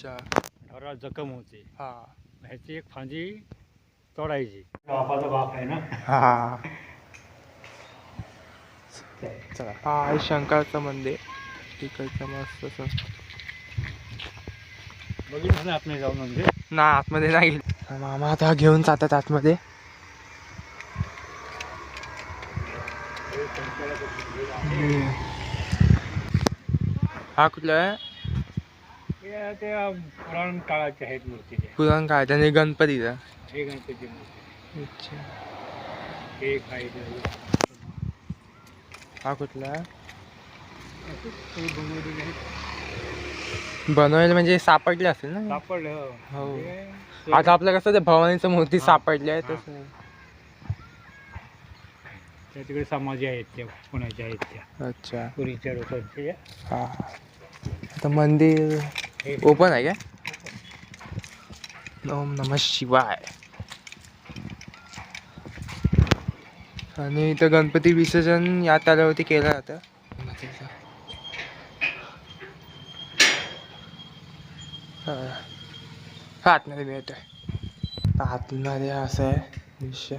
अच्छा. ढोराला जखम होते. हा. ह्याची एक फांदी तोडायची. बापाचा बाप आहे ना? हा. चला. हा आहे शंकराचं मंदिर. तिकडचं मस्त बघितलं ना आपण जाऊन म्हणजे ना आतमध्ये नाही. गेले. मामा आता घेऊन जातात आतमध्ये. हा कुठला आहे? त्या पुराण काळाचे आहेत मूर्ती त्या पुराण काय त्याने गणपतीचा हे गणपती मूर्ती. अच्छा. हे एक आहे? ते. हा कुठला? आहे असं काही बनवलेलं आहे. बनवायला म्हणजे सापडले असेल ना? सापडलं हो. हे. आता आपलं कसं ते भवानीचं मूर्ती हा. सापडली आहे. तसं त्या तिकडे समाधी आहेत त्या पुण्याच्या आहेत त्या. अच्छा. पुरीच्या लोकांच्या हा. आता मंदिर ओपन आहे काय? ओम नम शिवाय. आणि इथं गणपती विसर्जन या तालावरती केलं जातं. हा. हा आहे मिळतोय. आतमध्ये असं आहे दृश्य.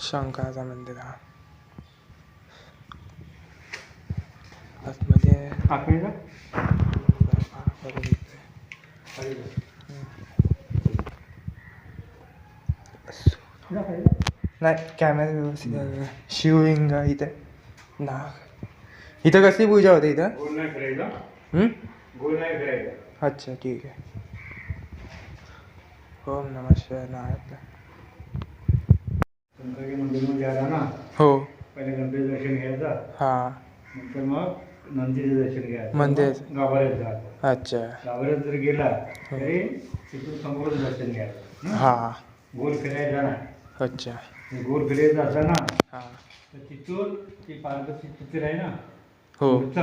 शंकराचा मंदिर हा. बरोबर इथे. नाही कॅमेरा व्यवस्थित आहे. शिवलिंग इथे. नाग इथं कसली पूजा होते इथं? अच्छा ठीक आहे. ओम नमः शिवाय नारायण. ना हो. पहिले गणपती दर्शन घ्यायचा. हा. नंतर मग नंदीचं दर्शन घ्यायचं मंदिर. गाभाऱ्यात जायचं अच्छा. गाभाऱ्यात जर गेला तरी तिथून समोर दर्शन घ्यायचं हं? हा. गोल फिरायचा नाही अच्छा. गोल फिरायचं असं ना हा. तर तिथून ती पार्वती चित्र आहे ना? हो. मूर्त,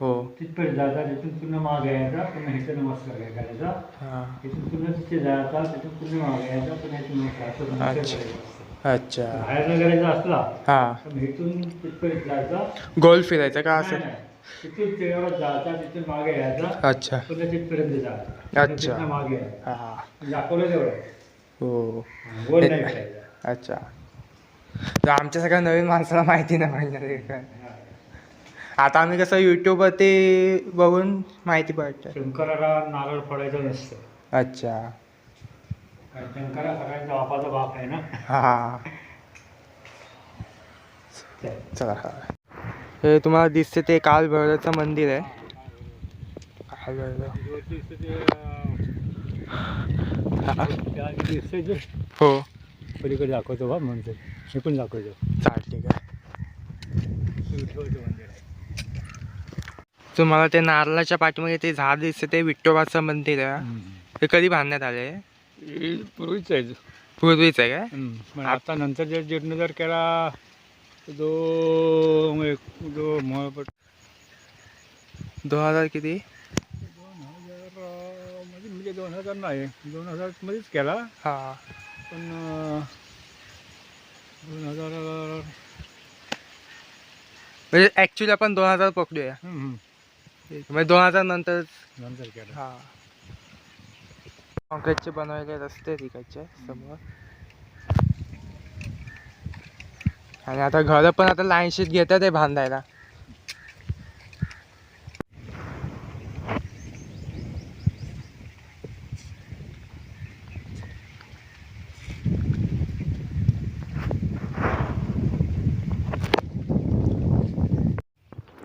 हो. तिथपर्यंत जायचा तिथून पुन्हा मागे यायचा पुन्हा इथे नमस्कार करायचा. हा. तिथून पुन्हा तिथे जायचा तिथून पुन्हा मागे यायचा पुन्हा इथे नमस्कार. असं नमस्कार अच्छा. करायचं. अच्छा. बाहेर करायचा असला हा. इथून तिथपर्यंत जायचा. गोल फिरायचं का नाही, असं नाही. तिथून जायचा तिथून मागे यायचा. अच्छा. पुन्हा तिथपर्यंत जायचा अच्छा. तिथनं मागे यायचं. हा. दाखवलं तेवढं. हो. नाही करायचा अच्छा. तर आमच्या सगळ्या नवीन माणसाला माहिती नाही पाहिजे काय हा. आता आम्ही कसं युट्यूबवर ते बघून माहिती पडतं. शंकराला नारळ फोडायचं नसतं. अच्छा. कारण शंकरा सगळ्यांचा बापाचा बाप आहे ना. हा. चला. हा हे तुम्हाला दिसते ते काल भैरवचं मंदिर आहे. हा. पलीकडे दाखवतो बा म्हणतो हे पण दाखवतो. चाल ठीक आहे. मंदिर तुम्हाला ते नारळाच्या पाठीमध्ये ते झाड दिसते ते विठ्ठोबाचं मंदिर आहे. ते कधी बांधण्यात आले? पूर्वीच आहे. पूर्वीच आहे काय? आता नंतर जे जीर्णोद्धार केला जो एक- महपट दोन हजार किती? दोन हजार म्हणजे म्हणजे दोन हजार नाही. दोन हजार मध्येच केला. हा. पण दोन हजार म्हणजे ॲक्च्युली आपण दोन हजार पकडूया. म्हणजे दोन हजार नंतर नंतर केला. हा. काँक्रीटचे बनवलेले रस्ते तिकडचे समोर. आणि आता घरं पण आता लाईनशीत घेतात आहे बांधायला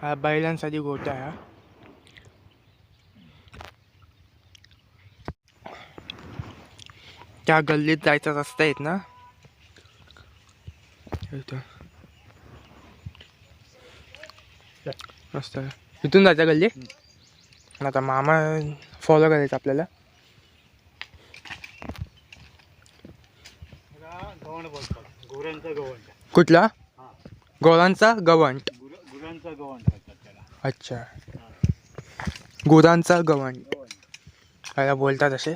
हा बैलांसाठी गोटा आहे हा. त्या गल्लीत जायचा रस्ता आहेत ना मस्त. इथून जायचं गल्ली आता मामा फॉलो करायचं आपल्याला कुठला गोरांचा गवंट अच्छा गुरांचा गवंट त्याला बोलतात असे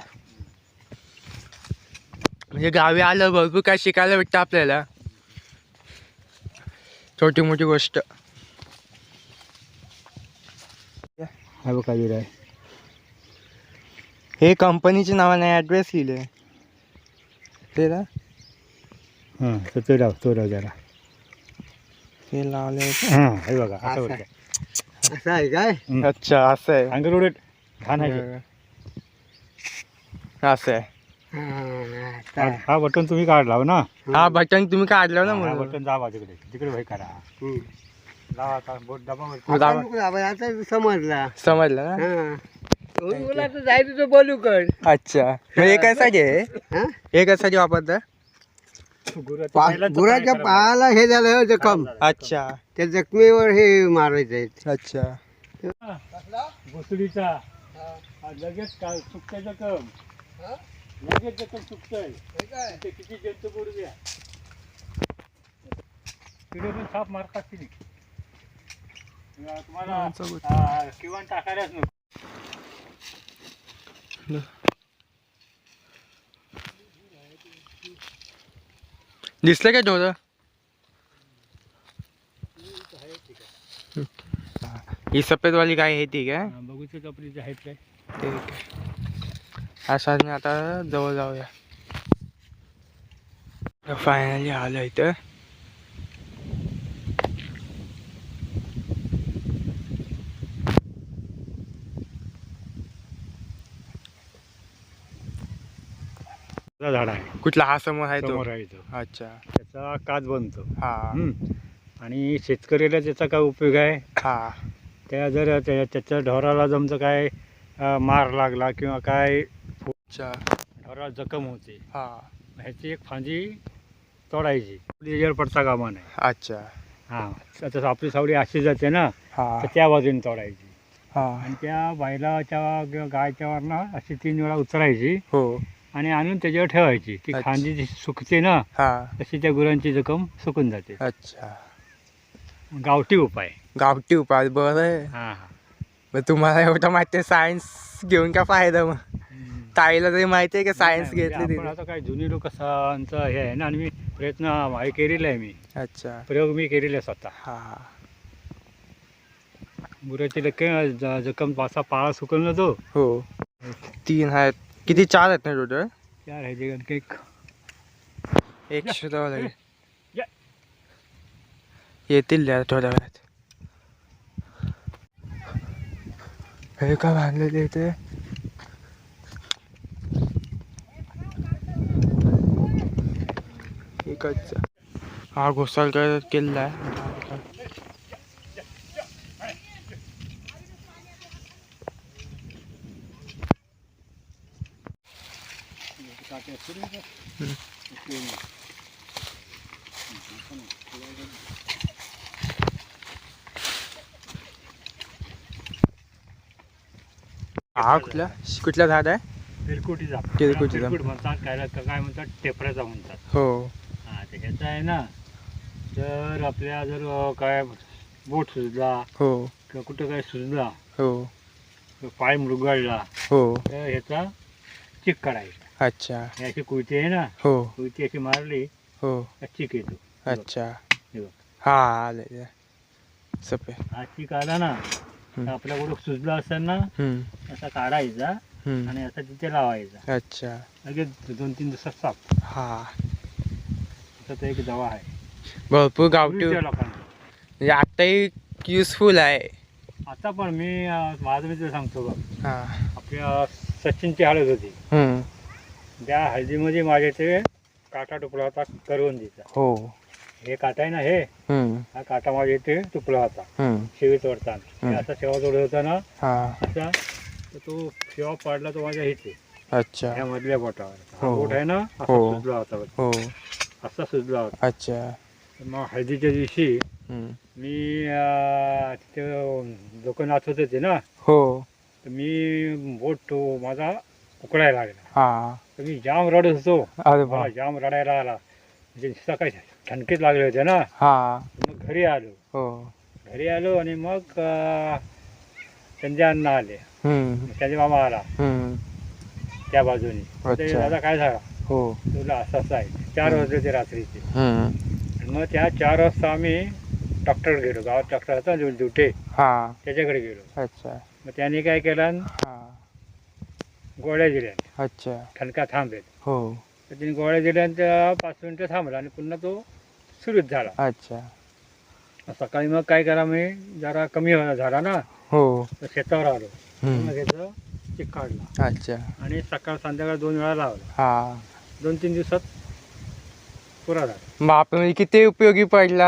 म्हणजे गावी आलं भरपूर काय शिकायला भेटतं आपल्याला छोटी मोठी गोष्ट. हा बघा हे कंपनीचे नावाने ॲड्रेस लिहिले. ते ना? हां तर तो राव तो राव जरा. ते लावले. हां हे बघा असं बघा असं आहे काय? अच्छा असं आहे. अंगरुडे घाण आहे. असं आहे. हा, हा. हा बटन तुम्ही काढला हो ना? हा बटन तुम्ही काढलं ना हा म्हणून. बटन दाबा तिकडे. तिकडे भाई करा. हम्म. लावा आता बोट दाबा दाबा. समजला. समजलं ना? हा. तर जायचं तो बोलू कर. अच्छा. मग हे कशासाठी आहे? हा? हे कशासाठी वापरतं? गुराचं पा- पहिलंच गुराच्या काय पायाला हे झालं जखम करावं? अच्छा. त्या जखमेवर हे मारायचं आहे. अच्छा. घुसडीचा हा लगेच का सुकतंय जखम लगेच जखम सुकतंय ते किती जंतू पडू द्या। तिकडे पण साप मारतात की नाही? अं, तुम्हाला माणसं गोष्ट. अं, किंवा टाकायलाच नको दिसलं काय थोडं ही सफेदवाली काय आहे ती काय अं, बघूचं चपलीचे आहेत काय ठीक आहे अशा आता जवळ जाऊया. फायनली आलं इथं. झाड आहे? कुठला? हा समोर आहे तो. समोर आहे तो. अच्छा. त्याचा काच बनतो. हा. हम्म. आणि शेतकऱ्याला त्याचा काय उपयोग आहे? हा. त्या जर त्या- त्याच्या ढोराला जमचं काय अं, मार लागला किंवा काय अच्छा ढोराला जखम होते हा ह्याची एक फांदी तोडायची त्याच्यावर पडता कामा नाही अच्छा हां आता आपली सावली अशी जाते ना हा तर त्या बाजूने तोडायची हा आणि त्या बैलाच्या किंवा गायच्यावर ना अशी तीन वेळा उचलायची हो आणि आणून त्याच्यावर ठेवायची ती अच्छा. खांदी जी सुकते ना हा तशी त्या गुरांची जखम सुकून जाते अच्छा गावठी उपाय गावठी उपाय बरं आहे हां हां मग तुम्हाला एवढं माहिती सायन्स घेऊन काय फायदा मग ताईला तरी माहिती आहे का सायन्स नाही, घेतली म्हणजे तिथे आपण आता काय जुनी लोक हे आहे ना आणि मी प्रयत्न हे केलेला आहे मी. अच्छा. प्रयोग मी केलेला आहे स्वतः. हा गुराची लक्के ज- जखम पासा पाळा सुकवला तो हो. तीन आहेत. किती चार आहेत ना टोटल चार आहे जे आणखी एक. एक शोधावं लागेल. या. येतील द्या थोड्या वेळात. हे का बांधलेले इथे हा घोसाळकर किल्ला आहे? हा कुठला? कुठला झाड आहे? तिरकुटीचा तिरकुटीचा. तिरकुट म्हणतात काय काय म्हणतात? टेपऱ्याचा म्हणतात. हो. ते ह्याचा आहे ना तर आपल्या जर काय बोट सुजला हो. किंवा कुठं काय सुजला हो. किंवा पाय मृगाळला हो. तर ह्याचा चिक काढायचा अच्छा. याची कुळती आहे ना हो. कुळती अशी मारली हो. का चिक येतो. अच्छा. हे बघ. हा आले. सफेद हा चिक आला ना तर कुठं सुजला असेल ना हम्म, असा काढायचा हम्म. आणि असा तिथे लावायचा. अच्छा. लगेच दोन तीन दिवसात साफ. हा. तो एक दवा आहे. भरपूर गावठी म्हणजे आताही युजफुल आहे. आता पण मी अं, माझं मी तुला सांगतो बघ. हा. आपल्या सचिनची हळद होती. हम्म, त्या हळदीमध्ये माझ्या ते काटा टुकला होता करवंदीचा हो. हे काटा आहे ना हे? हम्म, हा काटा माझ्या इथे टुकला होता. हम्म, शेवी तोडताना हम्म. हे असा शेवा तोडत होता ना हा. असा तर तो शेवा पाडला तो माझ्या इथे. अच्छा. ह्या मधल्या बोटावर. हा हो. बोट आहे ना असा हो. सुजला होता बघ. हो. असा सुजला होता. अच्छा. तर मग हळदीच्या दिवशी हम्म, मी अं, तिथे लोक नाचत होते ना? हो. तर मी बोट माझा उकळायला लागला. हा. तर मी जाम रडत होतो. अरे बा मला जाम रडायला आला. म्हणजे सकाळी ठणकेत लागले होते ना? हा. मग घरी आलो. हो. घरी आलो आणि मग अं, संजय अण्णा आले. हम्म, संजय मामा आला. हम्म, त्या बाजूने. अच्छा. दादा काय झाला? हो. तुला असं असं आहे. चार वाजले रात्रीचे. हम्म, मग त्या चार वाजता आम्ही डॉक्टर गेलो. गावात डॉक्टर होता जो- जुटे हा. त्याच्याकडे गेलो. अच्छा. मग त्याने काय केलं? हा. गोळ्या दिल्या. अच्छा. ठणका थांबेल. हो. तर तिने गोळ्या दिल्या आणि त्या पाच मिनिटं थांबला आणि पुन्हा तो सुरूच झाला. अच्छा. मग सकाळी मग काय करा मी जरा कमी झाला ना हो. तर शेतावर आलो. हम्म. मग घेतलं चिक काढला. अच्छा. आणि सकाळ संध्याकाळ दोन वेळा लावला. हा. दोन तीन दिवसात पुरा झाला. बापरे म्हणजे किती उपयोगी पडला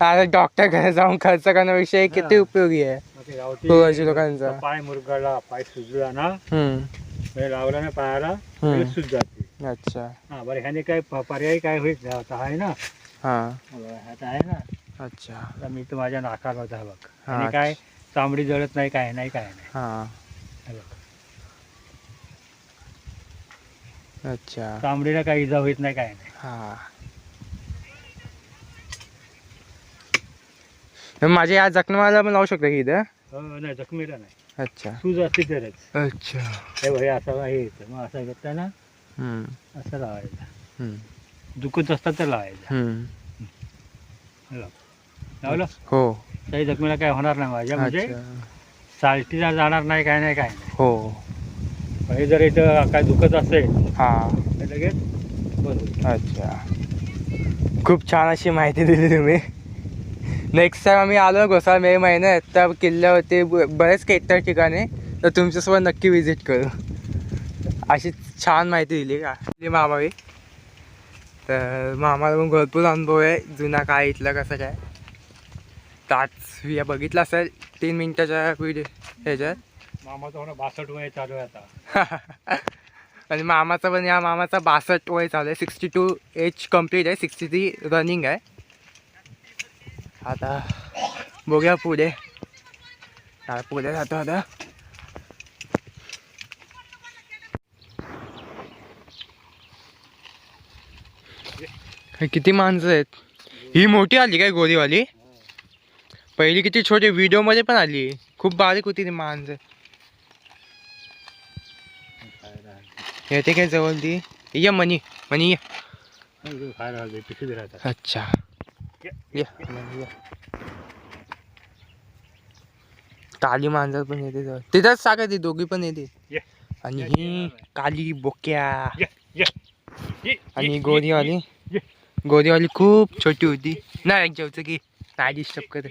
आता डॉक्टर घरी जाऊन खर्च करण्यापेक्षा हे. किती. उपयोगी आहे? मग ते गावठी गोव्याच्या लोकांचा. पाय मुरगळला पाय सुजला ना हम्म. हे लावला ना पायाला हम्म. सुज जाते. अच्छा. हा बरं ह्याने काय प- पर्याय काय होईल? आता आहे ना. हा. आता आहे ना. अच्छा. आता मी तर माझ्या नाकार होता बघ. हा, काय? चांबडी जळत नाही काय नाही काय नाही. हा. हे बघ. अच्छा. चांबडीला काही इजा होत नाही काय नाही. हा. माझ्या या जखमाला पण लावू शकता की इथं? हो नाही जखमीला नाही. अच्छा. सूज असते तरच. अच्छा. हे असं हे येतं. मग असं घेतलं ना हम्म. असं लावायचं. हम्म. दुखत असतात तर लावायचं. हम्म. लावलं? हो. काही जखमीला काय होणार नाही माझ्या म्हणजे अच्छा. साल्टीला जाणार नाही काय नाही काय नाही. हो. हे जर इथं काय दुखत असेल हा. तर लगेच होईल. अच्छा. खूप छान अशी माहिती दिली तुम्ही. नेक्स्ट टाइम आम्ही आलो घोसाळ मे महिन्यात त्या किल्ल्यावरती ब- बरेच काही इतर ठिकाणी तर तुमच्यासोबत नक्की विजिट करू. अशी छान माहिती दिली का? दिली मामावी. तर मामाला पण भरपूर अनुभव आहे जुना काय इथलं कसं काय. तर आज या बघितलं असेल तीन मिनिटाच्या व्हिडिओ ह्याच्यात. मामाचं होणं बासष्ट वय चालू आहे आता. आणि मामाचा पण या मामाचा बासष्ट वय चालू आहे. सिक्स्टी टू एज कंप्लीट आहे. सिक्स्टी थ्री रनिंग आहे. आता बघूया पुढे. पुढे जातो आता. किती माणसं आहेत? ही मोठी आली काय गोरीवाली? पहिली किती छोटी? व्हिडिओमध्ये पण आली. खूप बारीक होती ती माणसं. येते काय जवळ ती. ये मनी मनी ये. अच्छा. काली मांजर पण येते जवळ. तिथंच सांगा ती दोघी पण येते. ये. आणि ही. काली बोक्या. ये, ये. ये, आणि गोरीवाली. ये. गोरीवाली खूप छोटी होती. नाही जेवचं की. नाही डिस्टर्ब करत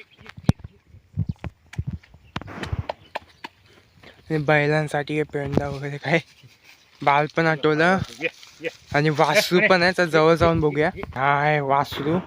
आणि बैलांसाठी पेंडा वगैरे काय? बाल पण आठवलं. आणि वासरू पण आहे तर जवळ जाऊन बघूया. हा आहे वासरू.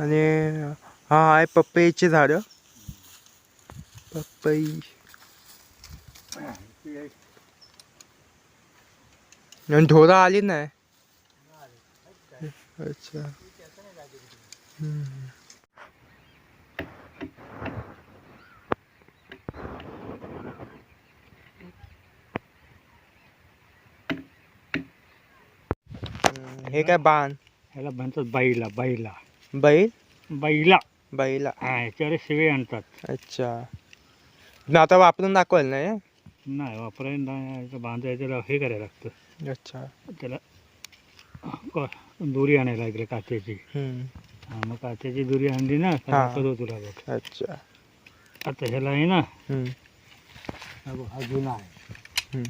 आणि हा आहे पपईची झाडं पपई आणि ढोरं आली नाही अच्छा हम्म. हम्म, हे काय बाण ह्याला म्हणतात बाईला बाईला बैल बाईला बैला हा ह्याच्यावर शिवे आणतात अच्छा मग आता वापरून दाखवाल ना हे? नाही वापरायला नाही याचं बांधायचं त्याला हे करायला लागतं अच्छा त्याला क- दोरी आणायला लागली काचेची हम्म. हा मग काचेची दोरी आणली ना तर हा. दाखवतो तुला बघ अच्छा आता ह्याला आहे ना हम्म. हा बघ, हा जुना आहे हम्म.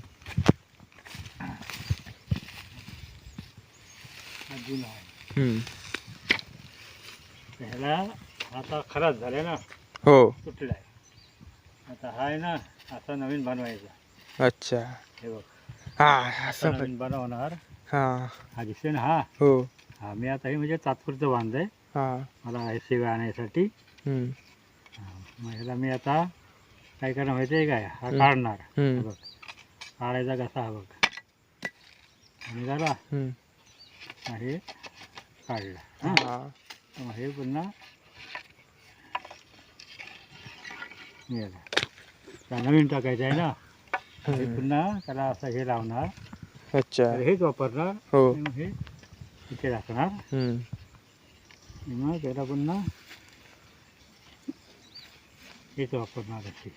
हा जुना आहे हम्म. ह्याला आता खराब झाला ना. हो. तुटला आहे आता हा आहे ना असा नवीन बनवायचा. अच्छा. हे बघ. हा असा पण. नवीन बनवणार. हा. हा दिसते ना हा. हो. हा मी आता हे म्हणजे तात्पुरतं बांधलंय हा. मला हे सेवा हम्म. हा, मग ह्याला मी आता काय करणार माहिती आहे काय? हा हम्म. काढणार. हे हम्म. बघ. काढायचा कसा हा बघ. आणि झाला. हम्म. हे काढलं. हां. हा. हे पुन्हा नवीन टाकायचं आहे ना हे. पुन्हा त्याला असं हे लावणार अच्छा हेच वापरणार हो हे इथे टाकणार मग त्याला पुन्हा हेच वापरणार अशी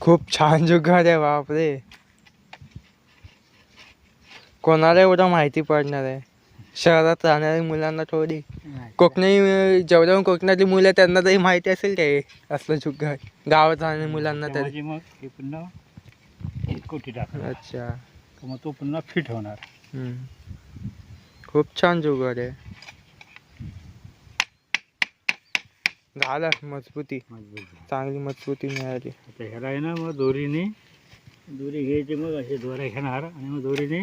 खूप छान जुगाड आहे बापरे. कोणाला एवढं माहिती पडणार आहे? शहरात राहणाऱ्या मुलांना थोडी. कोकणी जेवढ्या कोकणातली मुलं त्यांना तरी माहिती असेल ते असलं जुगाड गावात राहणाऱ्या मुलांना तरी. मग हे पुन्हा कोटी अच्छा. मग तो पुन्हा फिट होणार. हम्म. खूप छान जुगाड आहे. झालं मजबूती. चांगली मजबूती मिळाली. ह्याला आहे ना मग दोरीने दोरी घ्यायची मग असे दोऱ्या घेणार आणि मग दोरीने.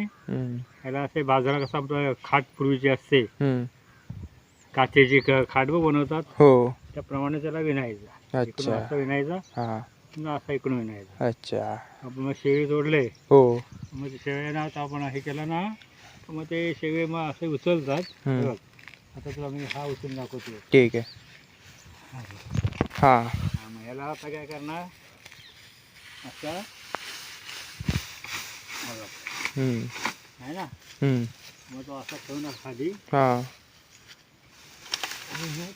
ह्याला असे बाजारात कसं आपलं खाट पूर्वीची असते. काचेची क- खाट बनवतात. हो. त्याप्रमाणे त्याला विणायचं. इकडून अच्छा असं विणायचं. हा. पुन्हा असं इकडून विणायचं. अच्छा. आपण मग शेळी तोडले. हो. मग ते शेळ्यांना आता आपण हे केलं ना तर मग ते शेळे मग असे उचलतात. हम्म. हे बघ. आता तुला मी हा उचलून दाखवतो. ठीक आहे. हा. हा, मग ह्याला आता काय करणार? असं हा. हम्म. ना हम्म. मग तो असा ठेवणार खाली हा आणि मग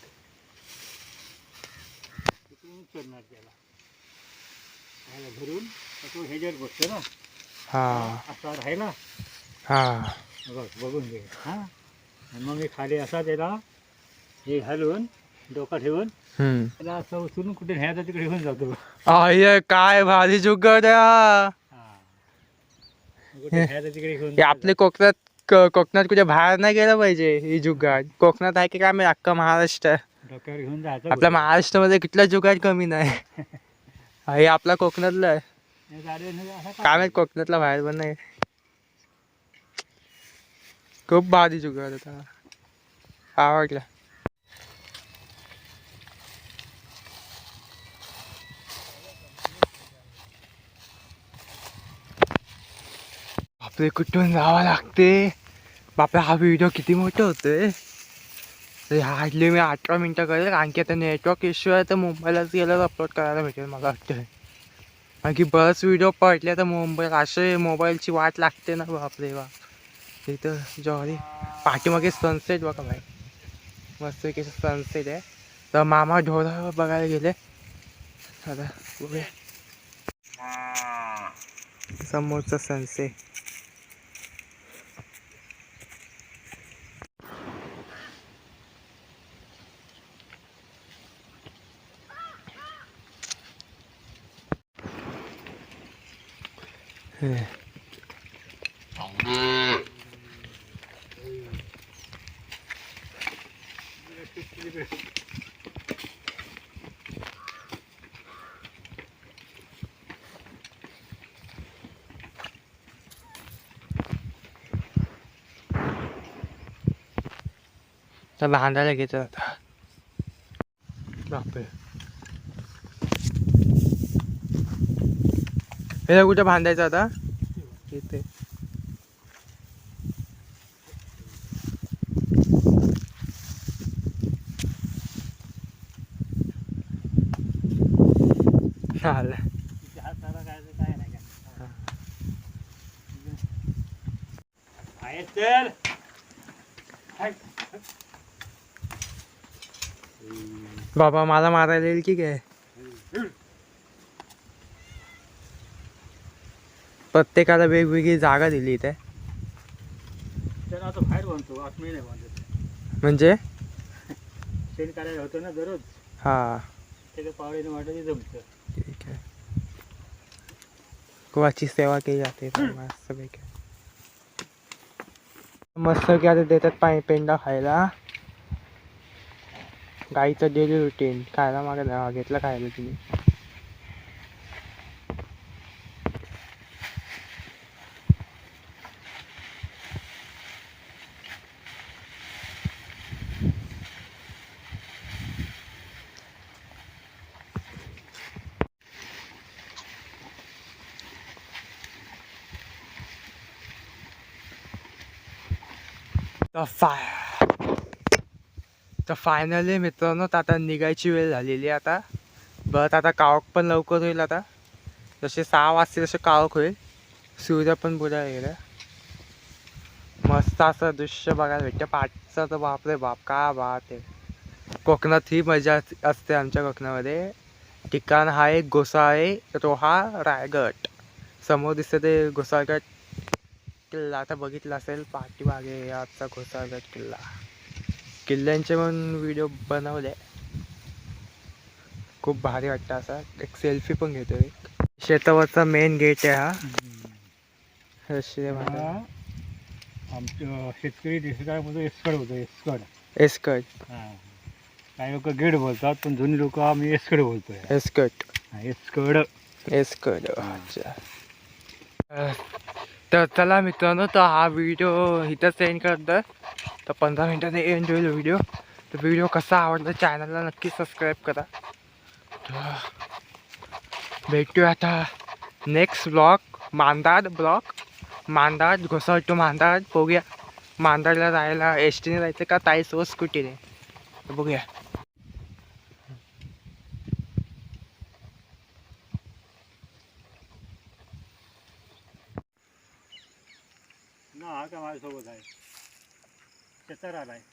तिकडून उचलणार त्याला तर तो ह्याच्यावर बसतो ना हा असा राहिला हा बघ बघून घे हाँ आणि मग मी खाली असा त्याला हे घालून डोका ठेवून हम्म. त्याला असं उचलून कुठे न्यायचा तिकडे घेऊन जातो आय काय जुगाड आहे हा. आपले कोकणात कोकणात कुठे बाहेर नाही गेलं पाहिजे ही जुगाड. कोकणात आहे की काय माहिती अख्खा महाराष्ट्र. डोक्यावर घेऊन जायचं आपल्या महाराष्ट्रामध्ये कुठला जुगाड कमी नाही. हा, आपला कोकणातला आहे. काय माहीत कोकणातला बाहेर पण नाही. खूप भारी जुगाड होता आवडला. बापरे कुठून जावं लागते? बापरे हा व्हिडिओ किती मोठा होतोय? तर हार्डली मी अठरा मिनटं करेल कारण की आता नेटवर्क इश्यू आहे तर मुंबईलाच गेल्यावर अपलोड करायला भेटेल मला वाटतं कारण की बस व्हिडिओ पडले तर मुंबईला असे मोबाईलची वाट लागते ना बापरे बाप इथं जॉरी पाठीमागे सनसेट बघा भाई. मस्त की सनसेट आहे. तर मामा ढोरा बघायला गेले. आता बघूया. समोरचा सनसेट तर बांधायला घेतात आता बापरे हे कुठे बांधायचं आता? इथे. आलं. काय काय नाही चल बाबा मला मारायला येईल की काय? प्रत्येकाला वेगवेगळी जागा दिली इथे. तर आता बाहेर बांधतो आतमध्ये नाही बांधत. म्हणजे? शेण काढायला होतं ना दररोज. हा. त्याच्या पावडीने वाटत ते जमतं. ठीक आहे. कुवाची सेवा केली जाते. मस्त पैकी. मस्त की आता देतात पाणी पेंडा खायला. गाईचं डेली रुटीन. खायला मागे घेतलं खायला तुम्ही. फायनली मित्रांनो तर आता निघायची वेळ झालेली आहे आता. बरं आता काळोख पण लवकर होईल आता. जसे सहा वाजते तसे कावक होईल. सूर्य पण बुडा गेला मस्त असं दृश्य बघायला भेटतं. पाठचा तर बापरे बाप का बात आहे. कोकणात ही मजा असते आमच्या कोकणामध्ये. ठिकाण हा एक गोसाळे हा रायगड. समोर दिसतं ते घोसाळगड किल्ला. आता बघितला असेल पाठीमागे आजचा घोसाळगड किल्ला. किल्ल्यांचे पण व्हिडिओ बनवले. खूप भारी वाटतं असा. एक सेल्फी पण घेतो एक. शेतावरचा मेन गेट आहे हा. हा. आमचं शेतकरी देशकाळामध्ये एसकड होतं एसकड एसकट हा. काही लोक गेड बोलतात पण जुनी लोक आम्ही एसकड बोलतोय. एसकट हा, एसकड एसकट अच्छा. अह, तर चला मित्रांनो तर हा व्हिडिओ इथंच एंड करतो तर पंधरा मिनटाने एंड होईल व्हिडिओ तर व्हिडिओ कसा आवडला चॅनलला नक्की सबस्क्राईब करा. तर भेटूया आता next blog Mandad block Mandad Ghosal to Mandad. बघूया. मांदाडला जायला एस टीने जायचं का ताईसोबत स्कूटीने तर बघूया. ना का माझ्यासोबत आहे? शेतात आहे.